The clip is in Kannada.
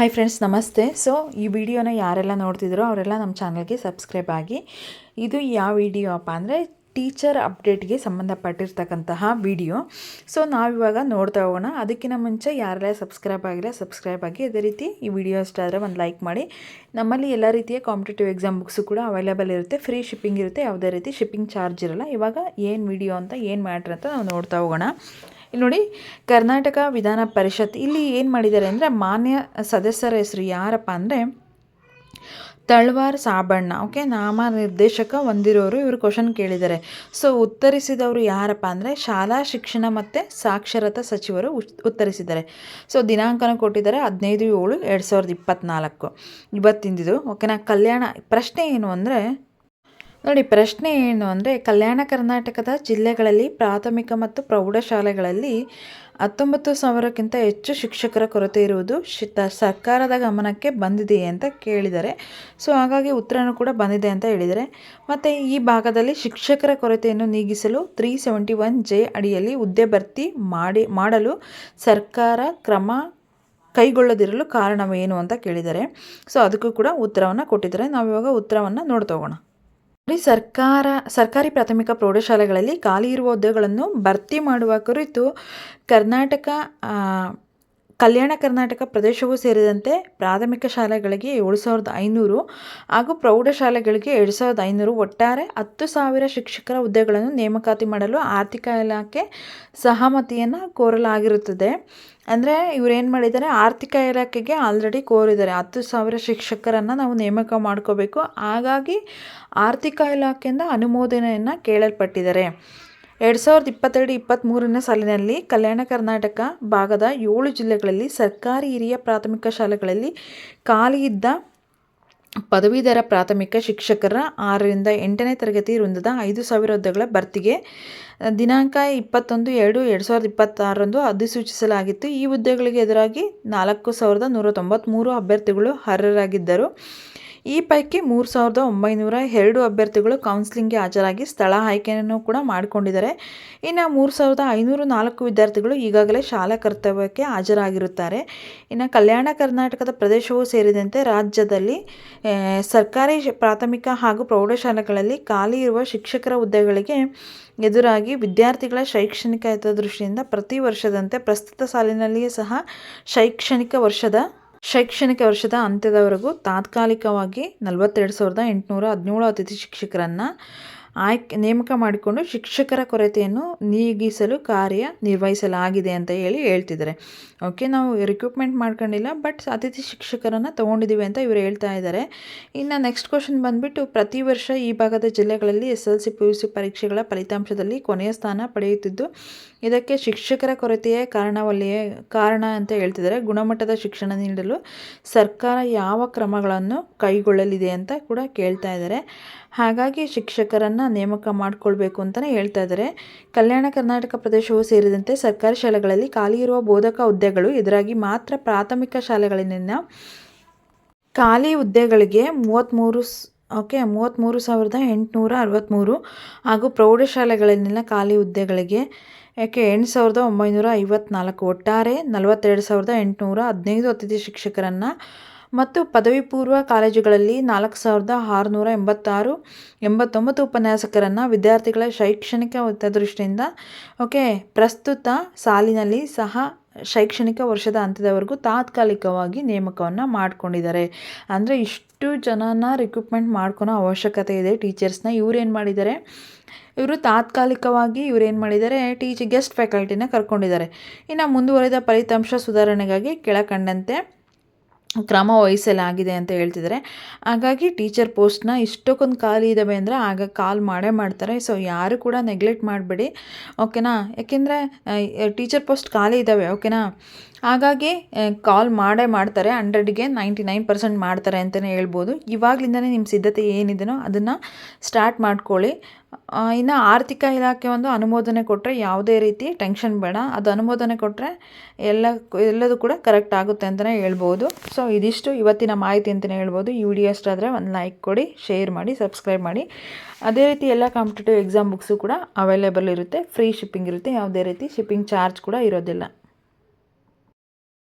ಹಾಯ್ ಫ್ರೆಂಡ್ಸ್ ನಮಸ್ತೆ. ಸೊ ಈ ವಿಡಿಯೋನ ಯಾರೆಲ್ಲ ನೋಡ್ತಿದ್ರೋ ಅವರೆಲ್ಲ ನಮ್ಮ ಚಾನಲ್ಗೆ ಸಬ್ಸ್ಕ್ರೈಬ್ ಆಗಿ, ಇದು ಯಾವ ವಿಡಿಯೋ ಅಪ್ಪ ಅಂದರೆ ಟೀಚರ್ ಅಪ್ಡೇಟ್ಗೆ ಸಂಬಂಧಪಟ್ಟಿರ್ತಕ್ಕಂತಹ ವಿಡಿಯೋ ಸೊ ನಾವಿವಾಗ ನೋಡ್ತಾ ಹೋಗೋಣ. ಅದಕ್ಕಿಂತ ಮುಂಚೆ ಯಾರೆಲ್ಲ ಸಬ್ಸ್ಕ್ರೈಬ್ ಆಗಿಲ್ಲ ಸಬ್ಸ್ಕ್ರೈಬ್ ಆಗಿ ಅದೇ ರೀತಿ ಈ ವಿಡಿಯೋ ಇಷ್ಟ ಆದರೆ ಒಂದು ಲೈಕ್ ಮಾಡಿ. ನಮ್ಮಲ್ಲಿ ಎಲ್ಲ ರೀತಿಯ ಕಾಂಪಿಟೇಟಿವ್ ಎಕ್ಸಾಮ್ ಬುಕ್ಸು ಕೂಡ ಅವೈಲೇಬಲ್ ಇರುತ್ತೆ. ಫ್ರೀ ಶಿಪ್ಪಿಂಗ್ ಇರುತ್ತೆ. ಯಾವುದೇ ರೀತಿ ಶಿಪ್ಪಿಂಗ್ ಚಾರ್ಜ್ ಇರಲ್ಲ. ಇವಾಗ ಏನು ವಿಡಿಯೋ ಅಂತ, ಏನು ಮ್ಯಾಟ್ರ್ ಅಂತ ನಾವು ನೋಡ್ತಾ ಹೋಗೋಣ. ಇಲ್ಲಿ ನೋಡಿ, ಕರ್ನಾಟಕ ವಿಧಾನ ಪರಿಷತ್ ಇಲ್ಲಿ ಏನು ಮಾಡಿದ್ದಾರೆ ಅಂದರೆ, ಮಾನ್ಯ ಸದಸ್ಯರ ಹೆಸರು ಯಾರಪ್ಪ ಅಂದರೆ, ತಳ್ವಾರ್ ಸಾಬಣ್ಣ ಓಕೆ ನಾಮ ನಿರ್ದೇಶಕ ಹೊಂದಿರೋರು ಇವರು ಕ್ವಶನ್ ಕೇಳಿದ್ದಾರೆ. ಸೊ ಉತ್ತರಿಸಿದವರು ಯಾರಪ್ಪ ಅಂದರೆ, ಶಾಲಾ ಶಿಕ್ಷಣ ಮತ್ತು ಸಾಕ್ಷರತಾ ಸಚಿವರು ಉತ್ತರಿಸಿದ್ದಾರೆ. ಸೊ ದಿನಾಂಕನ ಕೊಟ್ಟಿದ್ದಾರೆ ಹದಿನೈದು ಏಳು ಎರಡು ಸಾವಿರದ ಇಪ್ಪತ್ತ್ನಾಲ್ಕು ಇವತ್ತಿಂದಿದು ಓಕೆನಾ ಕಲ್ಯಾಣ, ಪ್ರಶ್ನೆ ಏನು ಅಂದರೆ ನೋಡಿ, ಪ್ರಶ್ನೆ ಏನು ಅಂದರೆ, ಕಲ್ಯಾಣ ಕರ್ನಾಟಕದ ಜಿಲ್ಲೆಗಳಲ್ಲಿ ಪ್ರಾಥಮಿಕ ಮತ್ತು ಪ್ರೌಢಶಾಲೆಗಳಲ್ಲಿ ಹತ್ತೊಂಬತ್ತು ಸಾವಿರಕ್ಕಿಂತ ಹೆಚ್ಚು ಶಿಕ್ಷಕರ ಕೊರತೆ ಇರುವುದು ಸರ್ಕಾರದ ಗಮನಕ್ಕೆ ಬಂದಿದೆಯೇ ಅಂತ ಕೇಳಿದ್ದಾರೆ ಸೊ ಹಾಗಾಗಿ ಉತ್ತರನೂ ಕೂಡ ಬಂದಿದೆ ಅಂತ ಹೇಳಿದರೆ. ಮತ್ತು ಈ ಭಾಗದಲ್ಲಿ ಶಿಕ್ಷಕರ ಕೊರತೆಯನ್ನು ನೀಗಿಸಲು ತ್ರೀ ಸೆವೆಂಟಿ ಒನ್ ಜೆ ಅಡಿಯಲ್ಲಿ ಹುದ್ದೆ ಭರ್ತಿ ಮಾಡಿ, ಮಾಡಲು ಸರ್ಕಾರ ಕ್ರಮ ಕೈಗೊಳ್ಳದಿರಲು ಕಾರಣವೇನು ಅಂತ ಕೇಳಿದ್ದಾರೆ ಸೊ ಅದಕ್ಕೂ ಕೂಡ ಉತ್ತರವನ್ನು ಕೊಟ್ಟಿದ್ದಾರೆ. ನಾವಿವಾಗ ಉತ್ತರವನ್ನು ನೋಡ್ತಾ ಹೋಗೋಣ. ಸರ್ಕಾರ ಸರ್ಕಾರಿ ಪ್ರಾಥಮಿಕ ಪ್ರೌಢಶಾಲೆಗಳಲ್ಲಿ ಖಾಲಿ ಇರುವ ಹುದ್ದೆಗಳನ್ನು ಭರ್ತಿ ಮಾಡುವ ಕುರಿತು ಕರ್ನಾಟಕ ಕಲ್ಯಾಣ ಕರ್ನಾಟಕ ಪ್ರದೇಶವೂ ಸೇರಿದಂತೆ ಪ್ರಾಥಮಿಕ ಶಾಲೆಗಳಿಗೆ ಏಳು ಸಾವಿರದ ಐನೂರು ಹಾಗೂ ಪ್ರೌಢಶಾಲೆಗಳಿಗೆ ಎರಡು ಸಾವಿರದ ಐನೂರು ಒಟ್ಟಾರೆ ಹತ್ತು ಸಾವಿರ ಶಿಕ್ಷಕರ ಹುದ್ದೆಗಳನ್ನು ನೇಮಕಾತಿ ಮಾಡಲು ಆರ್ಥಿಕ ಇಲಾಖೆ ಸಹಮತಿಯನ್ನು ಕೋರಲಾಗಿರುತ್ತದೆ. ಅಂದರೆ ಇವರೇನು ಮಾಡಿದ್ದಾರೆ? ಆರ್ಥಿಕ ಇಲಾಖೆಗೆ ಆಲ್ರೆಡಿ ಕೋರಿದ್ದಾರೆ. ಹತ್ತು ಸಾವಿರ ಶಿಕ್ಷಕರನ್ನು ನಾವು ನೇಮಕ ಮಾಡ್ಕೋಬೇಕು. ಹಾಗಾಗಿ ಆರ್ಥಿಕ ಇಲಾಖೆಯಿಂದ ಅನುಮೋದನೆಯನ್ನು ಕೇಳಲ್ಪಟ್ಟಿದ್ದಾರೆ. ಎರಡು ಸಾವಿರದ ಇಪ್ಪತ್ತೆರಡು ಇಪ್ಪತ್ತ್ಮೂರನೇ ಸಾಲಿನಲ್ಲಿ ಕಲ್ಯಾಣ ಕರ್ನಾಟಕ ಭಾಗದ ಏಳು ಜಿಲ್ಲೆಗಳಲ್ಲಿ ಸರ್ಕಾರಿ ಹಿರಿಯ ಪ್ರಾಥಮಿಕ ಶಾಲೆಗಳಲ್ಲಿ ಖಾಲಿ ಇದ್ದ ಪದವೀಧರ ಪ್ರಾಥಮಿಕ ಶಿಕ್ಷಕರ ಆರರಿಂದ ಎಂಟನೇ ತರಗತಿ ವೃಂದದ ಐದು ಸಾವಿರ ಹುದ್ದೆಗಳ ಭರ್ತಿಗೆ ದಿನಾಂಕ ಇಪ್ಪತ್ತೊಂದು ಎರಡು ಎರಡು ಸಾವಿರದ ಇಪ್ಪತ್ತಾರರಂದು ಅಧಿಸೂಚಿಸಲಾಗಿತ್ತು. ಈ ಹುದ್ದೆಗಳಿಗೆ ಎದುರಾಗಿ ನಾಲ್ಕು ಸಾವಿರದ ನೂರ ತೊಂಬತ್ತ್ಮೂರು ಅಭ್ಯರ್ಥಿಗಳು ಅರ್ಹರಾಗಿದ್ದರು. ಈ ಪೈಕಿ ಮೂರು ಸಾವಿರದ ಒಂಬೈನೂರ ಎರಡು ಅಭ್ಯರ್ಥಿಗಳು ಕೌನ್ಸಿಲಿಂಗ್ಗೆ ಹಾಜರಾಗಿ ಸ್ಥಳ ಆಯ್ಕೆಯನ್ನು ಕೂಡ ಮಾಡಿಕೊಂಡಿದ್ದಾರೆ. ಇನ್ನು ಮೂರು ಸಾವಿರದ ಐನೂರು ನಾಲ್ಕು ವಿದ್ಯಾರ್ಥಿಗಳು ಈಗಾಗಲೇ ಶಾಲಾ ಕರ್ತವ್ಯಕ್ಕೆ ಹಾಜರಾಗಿರುತ್ತಾರೆ. ಇನ್ನು ಕಲ್ಯಾಣ ಕರ್ನಾಟಕದ ಪ್ರದೇಶವೂ ಸೇರಿದಂತೆ ರಾಜ್ಯದಲ್ಲಿ ಸರ್ಕಾರಿ ಪ್ರಾಥಮಿಕ ಹಾಗೂ ಪ್ರೌಢಶಾಲೆಗಳಲ್ಲಿ ಖಾಲಿ ಇರುವ ಶಿಕ್ಷಕರ ಹುದ್ದೆಗಳಿಗೆ ಎದುರಾಗಿ ವಿದ್ಯಾರ್ಥಿಗಳ ಶೈಕ್ಷಣಿಕ ಹಿತದೃಷ್ಟಿಯಿಂದ ಪ್ರತಿ ವರ್ಷದಂತೆ ಪ್ರಸ್ತುತ ಸಾಲಿನಲ್ಲಿಯೇ ಸಹ ಶೈಕ್ಷಣಿಕ ವರ್ಷದ ಶೈಕ್ಷಣಿಕ ವರ್ಷದ ಅಂತ್ಯದವರೆಗೂ ತಾತ್ಕಾಲಿಕವಾಗಿ ನಲವತ್ತೆರಡು ಸಾವಿರದ ಎಂಟುನೂರ ಹದಿನೇಳು ಅತಿಥಿ ಶಿಕ್ಷಕರನ್ನು ಆಯ್ಕೆ ನೇಮಕ ಮಾಡಿಕೊಂಡು ಶಿಕ್ಷಕರ ಕೊರತೆಯನ್ನು ನೀಗಿಸಲು ಕಾರ್ಯ ನಿರ್ವಹಿಸಲಾಗಿದೆ ಅಂತ ಹೇಳಿ ಹೇಳ್ತಿದ್ದಾರೆ. ಓಕೆ, ನಾವು ರಿಕ್ರೂಟ್ಮೆಂಟ್ ಮಾಡ್ಕೊಂಡಿಲ್ಲ ಬಟ್ ಅತಿಥಿ ಶಿಕ್ಷಕರನ್ನು ತೊಗೊಂಡಿದ್ದೀವಿ ಅಂತ ಇವರು ಹೇಳ್ತಾ ಇದ್ದಾರೆ. ಇನ್ನು ನೆಕ್ಸ್ಟ್ ಕ್ವಶನ್ ಬಂದುಬಿಟ್ಟು, ಪ್ರತಿ ವರ್ಷ ಈ ಭಾಗದ ಜಿಲ್ಲೆಗಳಲ್ಲಿ S L C P U C ಪರೀಕ್ಷೆಗಳ ಫಲಿತಾಂಶದಲ್ಲಿ ಕೊನೆಯ ಸ್ಥಾನ ಪಡೆಯುತ್ತಿದ್ದು, ಇದಕ್ಕೆ ಶಿಕ್ಷಕರ ಕೊರತೆಯೇ ಕಾರಣವಲ್ಲಿಯೇ ಕಾರಣ ಅಂತ ಹೇಳ್ತಿದ್ದಾರೆ. ಗುಣಮಟ್ಟದ ಶಿಕ್ಷಣ ನೀಡಲು ಸರ್ಕಾರ ಯಾವ ಕ್ರಮಗಳನ್ನು ಕೈಗೊಳ್ಳಲಿದೆ ಅಂತ ಕೂಡ ಕೇಳ್ತಾ ಇದ್ದಾರೆ. ಹಾಗಾಗಿ ಶಿಕ್ಷಕರನ್ನು ನೇಮಕ ಮಾಡಿಕೊಳ್ಬೇಕು ಅಂತಲೇ ಹೇಳ್ತಾ ಇದ್ದಾರೆ ಕಲ್ಯಾಣ ಕರ್ನಾಟಕ ಪ್ರದೇಶವು ಸೇರಿದಂತೆ ಸರ್ಕಾರಿ ಶಾಲೆಗಳಲ್ಲಿ ಖಾಲಿ ಇರುವ ಬೋಧಕ ಹುದ್ದೆಗಳು ಇದರಾಗಿ ಮಾತ್ರ ಪ್ರಾಥಮಿಕ ಶಾಲೆಗಳಲ್ಲಿನ ಖಾಲಿ ಹುದ್ದೆಗಳಿಗೆ ಮೂವತ್ತ್ಮೂರು ಓಕೆ ಮೂವತ್ತ್ಮೂರು ಸಾವಿರದ ಎಂಟುನೂರ ಅರವತ್ತ್ಮೂರು ಹಾಗೂ ಪ್ರೌಢಶಾಲೆಗಳಲ್ಲಿನ ಖಾಲಿ ಹುದ್ದೆಗಳಿಗೆ ಯಾಕೆ ಎಂಟು ಸಾವಿರದ ಒಂಬೈನೂರ ಐವತ್ನಾಲ್ಕು ಒಟ್ಟಾರೆ ನಲವತ್ತೆರಡು ಸಾವಿರದ ಎಂಟುನೂರ ಹದಿನೈದು ಅತಿಥಿ ಶಿಕ್ಷಕರನ್ನು ಮತ್ತು ಪದವಿ ಪೂರ್ವ ಕಾಲೇಜುಗಳಲ್ಲಿ ನಾಲ್ಕು ಸಾವಿರದ ಆರುನೂರ ಎಂಬತ್ತಾರು, ಎಂಬತ್ತೊಂಬತ್ತು ಉಪನ್ಯಾಸಕರನ್ನು ವಿದ್ಯಾರ್ಥಿಗಳ ಶೈಕ್ಷಣಿಕ ಹಿತದೃಷ್ಟಿಯಿಂದ, ಓಕೆ, ಪ್ರಸ್ತುತ ಸಾಲಿನಲ್ಲಿ ಸಹ ಶೈಕ್ಷಣಿಕ ವರ್ಷದ ಅಂತ್ಯದವರೆಗೂ ತಾತ್ಕಾಲಿಕವಾಗಿ ನೇಮಕವನ್ನು ಮಾಡಿಕೊಂಡಿದ್ದಾರೆ. ಅಂದರೆ ಇಷ್ಟು ಜನನ ರಿಕ್ರೂಟ್ಮೆಂಟ್ ಮಾಡ್ಕೊಳೋ ಅವಶ್ಯಕತೆ ಇದೆ ಟೀಚರ್ಸ್ನ ಇವ್ರೇನು ಮಾಡಿದ್ದಾರೆ? ಇವರು ತಾತ್ಕಾಲಿಕವಾಗಿ ಇವ್ರು ಏನು ಮಾಡಿದ್ದಾರೆ? ಟೀಚ್ ಗೆಸ್ಟ್ ಫ್ಯಾಕಲ್ಟಿನ ಕರ್ಕೊಂಡಿದ್ದಾರೆ. ಇನ್ನು ಮುಂದುವರಿದ ಫಲಿತಾಂಶ ಸುಧಾರಣೆಗಾಗಿ ಕೆಳಕಂಡಂತೆ ಕ್ರಮ ವಹಿಸಲಾಗಿದೆ ಅಂತ ಹೇಳ್ತಿದ್ದಾರೆ. ಹಾಗಾಗಿ ಟೀಚರ್ ಪೋಸ್ಟ್ನ ಇಷ್ಟಕ್ಕೊಂದು ಖಾಲಿ ಇದ್ದಾವೆ ಅಂದರೆ ಆಗ ಕಾಲ್ ಮಾಡೇ ಮಾಡ್ತಾರೆ. ಸೊ ಯಾರು ಕೂಡ ನೆಗ್ಲೆಕ್ಟ್ ಮಾಡಬೇಡಿ. ಓಕೆನಾ? ಯಾಕೆಂದರೆ ಟೀಚರ್ ಪೋಸ್ಟ್ ಖಾಲಿ ಇದ್ದಾವೆ ಓಕೆನಾ? ಹಾಗಾಗಿ ಕಾಲ್ ಮಾಡೇ ಮಾಡ್ತಾರೆ, ಹಂಡ್ರೆಡ್ಗೆ ನೈಂಟಿ ನೈನ್ ಪರ್ಸೆಂಟ್ ಮಾಡ್ತಾರೆ ಅಂತಲೇ ಹೇಳ್ಬೋದು. ಇವಾಗಲಿಂದನೇ ನಿಮ್ಮ ಸಿದ್ಧತೆ ಏನಿದೆಯೋ ಅದನ್ನು ಸ್ಟಾರ್ಟ್ ಮಾಡ್ಕೊಳ್ಳಿ. ಇನ್ನು ಆರ್ಥಿಕ ಇಲಾಖೆ ಒಂದು ಅನುಮೋದನೆ ಕೊಟ್ಟರೆ ಯಾವುದೇ ರೀತಿ ಟೆನ್ಷನ್ ಬೇಡ. ಅದು ಅನುಮೋದನೆ ಕೊಟ್ಟರೆ ಎಲ್ಲ, ಎಲ್ಲದೂ ಕೂಡ ಕರೆಕ್ಟ್ ಆಗುತ್ತೆ ಅಂತಲೇ ಹೇಳ್ಬೋದು. ಸೊ ಇದಿಷ್ಟು ಇವತ್ತಿನ ಮಾಹಿತಿ ಅಂತಲೇ ಹೇಳ್ಬೋದು. ಈ ವಿಡಿಯೋ ಆದರೆ ಒಂದು ಲೈಕ್ ಕೊಡಿ ಶೇರ್ ಮಾಡಿ ಸಬ್ಸ್ಕ್ರೈಬ್ ಮಾಡಿ. ಅದೇ ರೀತಿ ಎಲ್ಲ ಕಾಂಪಿಟೇಟಿವ್ ಎಕ್ಸಾಮ್ ಬುಕ್ಸು ಕೂಡ ಅವೈಲೇಬಲ್ ಇರುತ್ತೆ. ಫ್ರೀ ಶಿಪ್ಪಿಂಗ್ ಇರುತ್ತೆ. ಯಾವುದೇ ರೀತಿ ಶಿಪ್ಪಿಂಗ್ ಚಾರ್ಜ್ ಕೂಡ ಇರೋದಿಲ್ಲ.